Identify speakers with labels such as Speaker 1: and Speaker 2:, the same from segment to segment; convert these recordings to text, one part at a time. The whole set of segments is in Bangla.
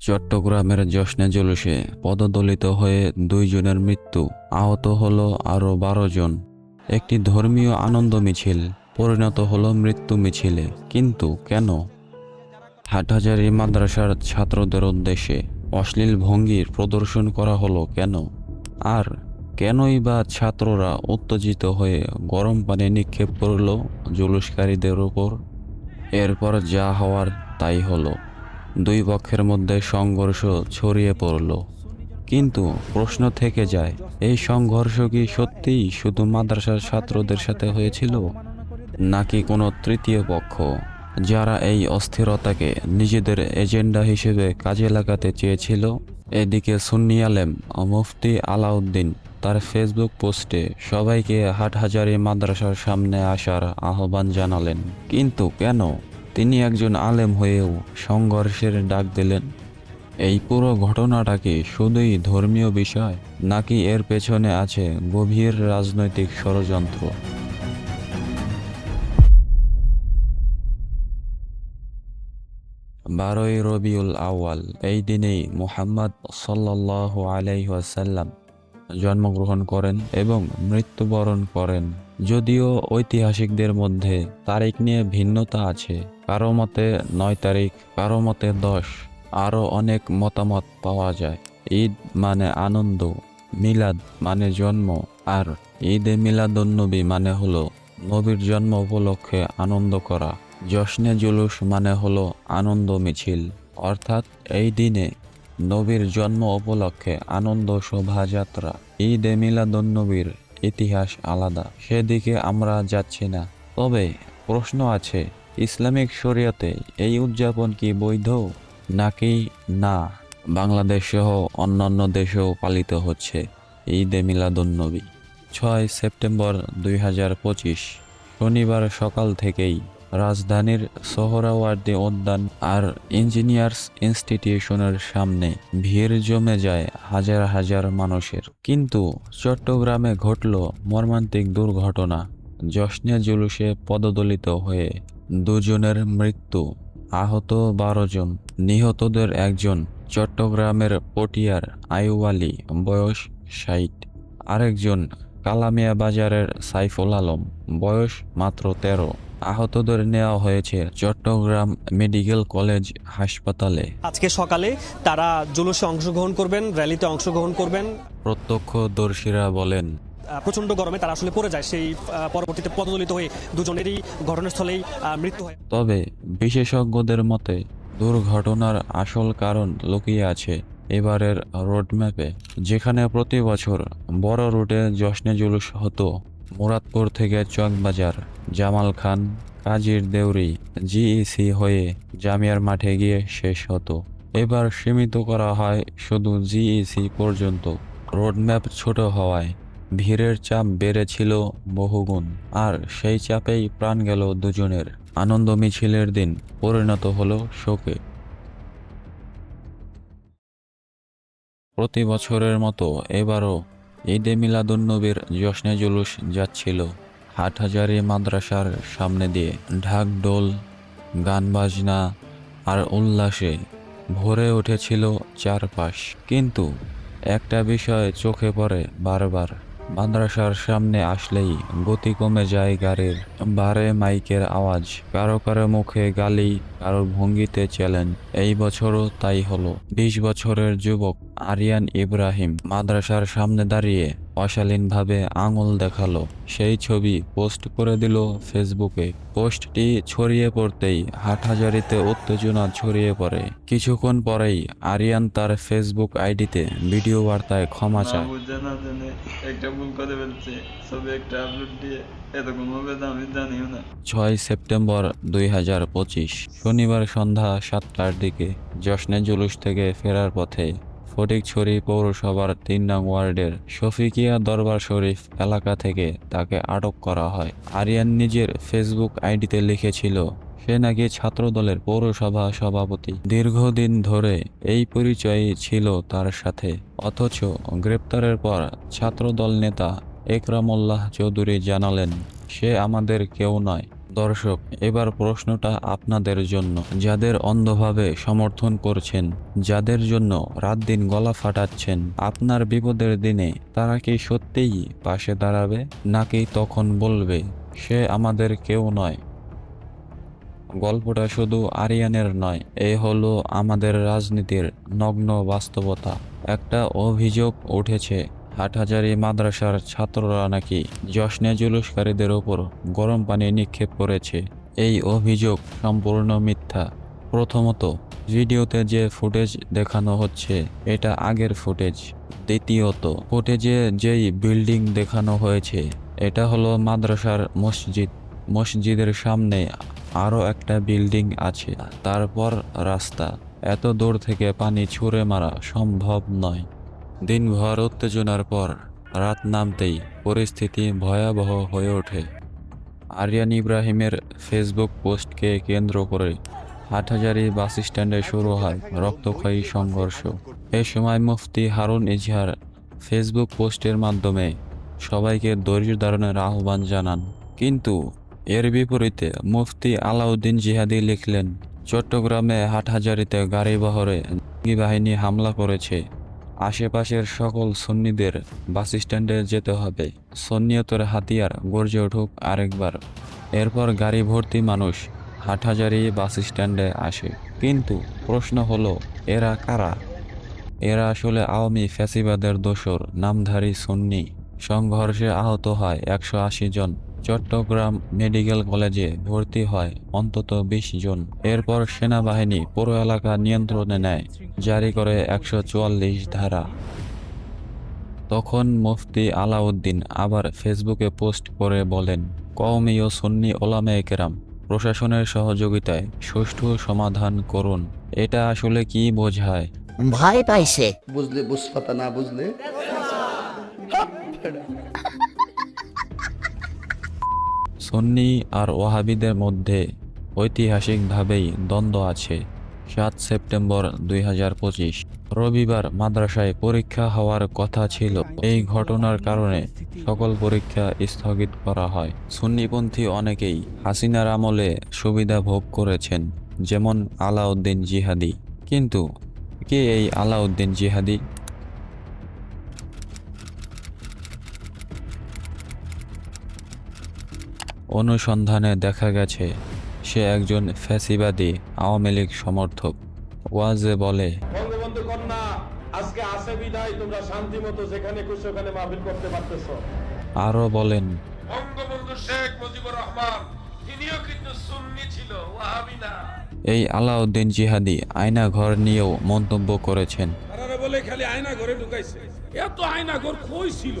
Speaker 1: চট্টগ্রামের জশ্নে জুলুসে পদদলিত হয়ে দুইজনের মৃত্যু। আহত হলো আরও বারো জন। একটি ধর্মীয় আনন্দ মিছিল, পরিণত হলো মৃত্যু মিছিলে। কিন্তু কেন? হাটহাজারি মাদ্রাসার ছাত্রদের উদ্দেশ্যে অশ্লীল ভঙ্গির প্রদর্শন করা হলো কেন? আর কেনই বা ছাত্ররা উত্তেজিত হয়ে গরম পানি নিক্ষেপ করল জুলুসকারীদের উপর? এরপর যা হওয়ার তাই হলো। দুই পক্ষের মধ্যে সংঘর্ষ ছড়িয়ে পড়ল। কিন্তু প্রশ্ন থেকে যায়, এই সংঘর্ষ কি সত্যিই শুধু মাদ্রাসার ছাত্রদের সাথে হয়েছিল, নাকি কোনো তৃতীয় পক্ষ, যারা এই অস্থিরতাকে নিজেদের এজেন্ডা হিসেবে কাজে লাগাতে চেয়েছিল? এদিকে সুন্নি আলেম মুফতি আলাউদ্দিন তার ফেসবুক পোস্টে সবাইকে হাটহাজারি মাদ্রাসার সামনে আসার আহ্বান জানালেন। কিন্তু কেন? তিনি একজন আলেম হয়েও সংঘর্ষের ডাক দিলেন। এই পুরো ঘটনাটা কি শুধুই ধর্মীয় বিষয়, নাকি এর পেছনে আছে গভীর রাজনৈতিক ষড়যন্ত্র। বারোই রবিউল আউয়াল, এই দিনেই মুহাম্মদ সাল্লাহ আলাইহাসাল্লাম জন্মগ্রহণ করেন এবং মৃত্যুবরণ করেন। যদিও ঐতিহাসিকদের মধ্যে তারিখ নিয়ে ভিন্নতা আছে কারও মতে নয় তারিখ, কারও মতে দশ আরও অনেক মতামত পাওয়া যায়। ঈদ মানে আনন্দ, মিলাদ মানে জন্ম, আর ঈদে মিলাদুন্নবী মানে হলো নবীর জন্ম উপলক্ষে আনন্দ করা। জশ্নে জুলুস মানে হলো আনন্দ মিছিল, অর্থাৎ এই দিনে নবীর জন্ম উপলক্ষে আনন্দ শোভাযাত্রা। ঈদ এ মিলাদুন্নবীর ইতিহাস আলাদা, সেদিকে আমরা যাচ্ছি না। তবে প্রশ্ন আছে ইসলামিক শরীয়তে এই উদযাপন কি বৈধ? নাকি না? বাংলাদেশ সহ অন্যান্য দেশেও পালিত হচ্ছে ঈদ মিলাদুন্নবী, ছয় সেপ্টেম্বর দুই হাজার পঁচিশ, শনিবার সকাল থেকেই। রাজধানীর সোহরাওয়ার্দী উদ্যান আর ইঞ্জিনিয়ার্স ইনস্টিটিউশনের সামনে ভিড় জমে যায় হাজার হাজার মানুষের। কিন্তু চট্টগ্রামে ঘটল মর্মান্তিক দুর্ঘটনা, জশ্নে জুলুসে পদদলিত হয়ে দুজনের মৃত্যু আহত বারো জন নিহতদের একজন চট্টগ্রামের পটিয়ার আইওয়ালি বয়স ষাট। আরেকজন কালামিয়া বাজারের সাইফুল আলম বয়স মাত্র তেরো। আহতদের নেওয়া হয়েছে চট্টগ্রাম মেডিকেল কলেজ হাসপাতালে।
Speaker 2: আজকে সকালে তারা জুলুসে অংশগ্রহণ করবেন র্যালিতে অংশগ্রহণ করবেন।
Speaker 1: প্রত্যক্ষদর্শীরা বলেন
Speaker 2: প্রচণ্ড গরমে তারা আসলে পড়ে যায় সেই পরবর্তীতে পদদলিত হয়ে দুজনেরই ঘটনাস্থলেই মৃত্যু হয়।
Speaker 1: তবে বিশেষজ্ঞদের মতে, দুর্ঘটনার আসল কারণ লুকিয়ে আছে এবারের রোডম্যাপে, যেখানে প্রতি বছর বড় রুটে জশ্নে জুলুস হতো। মুরাদপুর থেকে চকবাজার, জামাল খান, কাজীর দেউরি, জিইসি হয়ে জামিয়ার মাঠে গিয়ে শেষ হতো। এবার সীমিত করা হয় শুধু জিইসি পর্যন্ত। রোডম্যাপ ছোট হওয়ায় ভিড়ের চাপ বেড়েছিল বহুগুণ, আর সেই চাপেই প্রাণ গেল দুজনের। আনন্দ মিছিলের দিন পরিণত হলো শোকে। প্রতি বছরের মতো এবারও ঈদে মিলাদুন্নবীর জশ্নে জুলুস যাচ্ছিল হাটহাজারি মাদ্রাসার সামনে দিয়ে। ঢাক ডোল গান বাজনা আর উল্লাসে ভরে উঠেছিল চারপাশ। কিন্তু একটা বিষয় চোখে পড়ে বারবার। মাদ্রাসার সামনে আসলেই গতি কমে যায় গাড়ির। বারে মাইকের আওয়াজ, কারও কারও মুখে গালি, কারও ভঙ্গিতে চ্যালেঞ্জ এই বছরও তাই হলো। বিশ বছরের যুবক আরিয়ান ইব্রাহিম মাদ্রাসার সামনে দাঁড়িয়ে অশালীনভাবে আঙুল দেখাল। সেই ছবি পোস্ট করে দিল ফেসবুকে। পোস্টটি ছড়িয়ে পড়তেই হাটহাজারিতে উত্তেজনা ছড়িয়ে পড়ে। কিছুক্ষণ পরেই আরিয়ান তার ফেসবুক আইডিতে ভিডিও বার্তায় ক্ষমা চায়।
Speaker 3: একটা ভুল করে ফেলছে। ছবি একটা আপলোড দিয়ে
Speaker 1: ছয় সেপ্টেম্বর দুই হাজার পঁচিশ শনিবার সন্ধ্যা সাতটার দিকে জশ্নে জুলুস থেকে ফেরার পথে ফটিকছড়ি পৌরসভার তিন নং ওয়ার্ডের শফিকিয়া দরবার শরীফ এলাকা থেকে তাকে আটক করা হয়। আরিয়ান নিজের ফেসবুক আইডিতে লিখেছিল, সে নাকি ছাত্রদলের পৌরসভা সভাপতি। দীর্ঘদিন ধরে এই পরিচয়ই ছিল তার সাথে। অথচ গ্রেপ্তারের পর ছাত্রদল নেতা একরামুল্লাহ চৌধুরী জানালেন, সে আমাদের কেউ নয়। দর্শক, এবার প্রশ্নটা আপনাদের জন্য। যাদের অন্ধভাবে সমর্থন করছেন, যাদের জন্য রাত দিন গলা ফাটাচ্ছেন, আপনার বিপদের দিনে তারা কি সত্যিই পাশে দাঁড়াবে, নাকি তখন বলবে, সে আমাদের কেউ নয় গল্পটা শুধু আরিয়ানের নয়, এ হলো আমাদের রাজনীতির নগ্ন বাস্তবতা। একটা অভিযোগ উঠেছে হাটহাজারি মাদ্রাসার ছাত্ররা নাকি জশ্নে জুলুসকারীদের ওপর গরম পানি নিক্ষেপ করেছে। এই অভিযোগ সম্পূর্ণ মিথ্যা। প্রথমত, ভিডিওতে যে ফুটেজ দেখানো হচ্ছে, এটা আগের ফুটেজ। দ্বিতীয়ত, ফুটেজে যেই বিল্ডিং দেখানো হয়েছে, এটা হলো মাদ্রাসার মসজিদ। মসজিদের সামনে আরও একটা বিল্ডিং আছে, তারপর রাস্তা। এত দূর থেকে পানি ছুঁড়ে মারা সম্ভব নয়। দিনভর উত্তেজনার পর রাত নামতেই পরিস্থিতি ভয়াবহ হয়ে ওঠে। আরিয়ান ইব্রাহিমের ফেসবুক পোস্টকে কেন্দ্র করে হাটহাজারি বাস স্ট্যান্ডে শুরু হয় রক্তক্ষয়ী সংঘর্ষ। এ সময় মুফতি হারুন ইজহার ফেসবুক পোস্টের মাধ্যমে সবাইকে ধৈর্য ধারণের আহ্বান জানান। কিন্তু এর বিপরীতে মুফতি আলাউদ্দিন জিহাদি লিখলেন, চট্টগ্রামে হাটহাজারিতে গাড়ি বহরে বাহিনী হামলা করেছে। আশেপাশের সকল সন্নিদের বাস স্ট্যান্ডে যেতে হবে। সন্নিয়তের হাতিয়ার গর্জে উঠুক আরেকবার। এরপর গাড়ি ভর্তি মানুষ হাটহাজারি বাস স্ট্যান্ডে আসে। কিন্তু প্রশ্ন হলো, এরা কারা? এরা আসলে আওয়ামী ফ্যাসিবাদের দোসর, নামধারী সন্নি। সংঘর্ষে আহত হয় একশো আশি জন। চট্টগ্রাম মেডিকেল কলেজে ভর্তি হয় অন্তত বিশ জন। এরপর সেনাবাহিনী পুরো এলাকা নিয়ন্ত্রণে নেয় জারি করে একশো চুয়াল্লিশ ধারা। তখন মুফতি আলাউদ্দিন আবার ফেসবুকে পোস্ট করে বলেন কওমি ও সুন্নি ওলামে কেরাম প্রশাসনের সহযোগিতায় সুষ্ঠু সমাধান করুন। এটা আসলে কি বোঝায়?
Speaker 4: ভয় পাইছে।
Speaker 5: বুঝলে বুঝপাতা না বুঝলে?
Speaker 1: সুন্নি আর ওয়াহাবিদের মধ্যে ঐতিহাসিকভাবেই দ্বন্দ্ব আছে। সাত সেপ্টেম্বর দুই হাজার পঁচিশ, রবিবার মাদ্রাসায় পরীক্ষা হওয়ার কথা ছিল। এই ঘটনার কারণে সকল পরীক্ষা স্থগিত করা হয়। সুন্নিপন্থী অনেকেই হাসিনার আমলে সুবিধা ভোগ করেছেন, যেমন আলাউদ্দিন জিহাদি। কিন্তু কে এই আলাউদ্দিন জিহাদি? অনুসন্ধানে দেখা গেছে সে একজন ফ্যাসিবাদী আওয়ামী লীগ সমর্থক। ওয়াজে বলে
Speaker 6: বঙ্গবন্ধু কন্যা আজকে আসে বিদায় তোমরা শান্তি মতো যেখানে খুশি ওখানে মাহফিল করতে পারতেছো।
Speaker 1: আরও বলেন
Speaker 6: বঙ্গবন্ধু শেখ মুজিবুর রহমান তিনিও কিন্তু সুন্নি ছিল ওয়াহাবি না।
Speaker 1: এই আলাউদ্দিন জিহাদি আয়না ঘর নিয়েও মন্তব্য করেছেন।
Speaker 6: তারা বলে খালি আয়না ঘরে ঢুকাইছে। এত আয়না ঘর কই ছিল?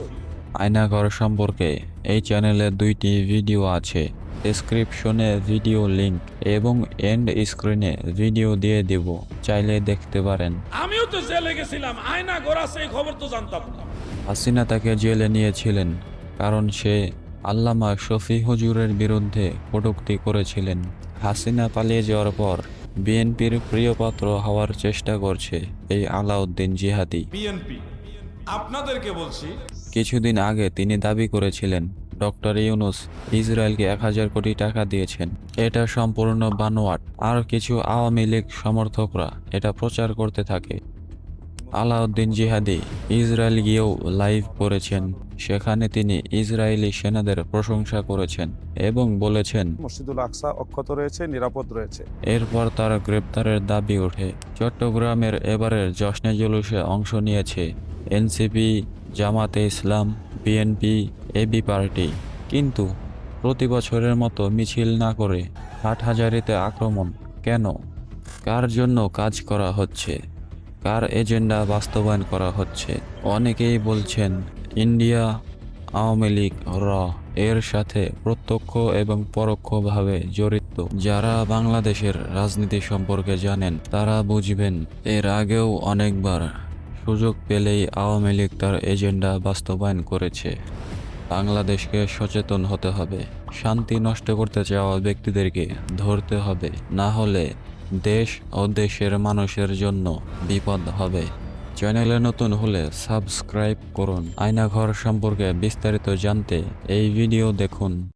Speaker 1: আয়নাঘর সম্পর্কে এই চ্যানেলে দুইটি ভিডিও আছে। ডেসক্রিপশনে ভিডিও লিংক এবং এন্ড স্ক্রিনে ভিডিও দিয়ে দেব। চাইলে দেখতে পারেন।
Speaker 6: আমিও তো জেলে গেছিলাম। আয়না ঘর আছে এই খবর তো জানতাম না।
Speaker 1: হাসিনা তাকে জেলে নিয়েছিলেন কারণ সে আল্লামা শফি হুজুরের বিরুদ্ধে কটূক্তি করেছিলেন। হাসিনা পালিয়ে যাওয়ার পর বিএনপির প্রিয়পাত্র হওয়ার চেষ্টা করছে এই আলাউদ্দিন জিহাদি।
Speaker 7: বিএনপি আপনাদেরকে বলছি
Speaker 1: কিছুদিন আগে তিনি দাবি করেছিলেন ডক্টর ইউনুস ইসরায়েলকে এক হাজার কোটি টাকা দিয়েছেন। এটা সম্পূর্ণ বানোয়াট। আর কিছু আওয়ামী লীগ সমর্থকরা এটা প্রচার করতে থাকে। আলাউদ্দিন জিহাদি ইসরায়েল গিয়েও লাইভ করেছেন। সেখানে তিনি ইসরায়েলি সেনাদের প্রশংসা করেছেন এবং বলেছেন
Speaker 8: মসজিদুল আকসা অক্ষত রয়েছে নিরাপদ রয়েছে।
Speaker 1: এরপর তার গ্রেপ্তারের দাবি ওঠে। চট্টগ্রামের এবারের জশ্নে জুলুসে অংশ নিয়েছে এনসিপি জামাতে ইসলাম, বিএনপি, এবি পার্টি। কিন্তু প্রতি বছরের মতো মিছিল না করে হাটহাজারিতে আক্রমণ কেন? কার জন্য কাজ করা হচ্ছে? কার এজেন্ডা বাস্তবায়ন করা হচ্ছে? অনেকেই বলছেন, ইন্ডিয়া আওয়ামী লীগ র এর সাথে প্রত্যক্ষ এবং পরোক্ষভাবে জড়িত। যারা বাংলাদেশের রাজনীতি সম্পর্কে জানেন, তারা বুঝবেন, এর আগেও অনেকবার সুযোগ পেলেই আওয়ামী লীগ তার এজেন্ডা বাস্তবায়ন করেছে। বাংলাদেশকে সচেতন হতে হবে, শান্তি নষ্ট করতে চাওয়া ব্যক্তিদেরকে ধরতে হবে, না হলে দেশ ও দেশের মানুষের জন্য বিপদ হবে। চ্যানেলে নতুন হলে সাবস্ক্রাইব করুন। আয়নাঘর সম্পর্কে বিস্তারিত জানতে এই ভিডিও দেখুন।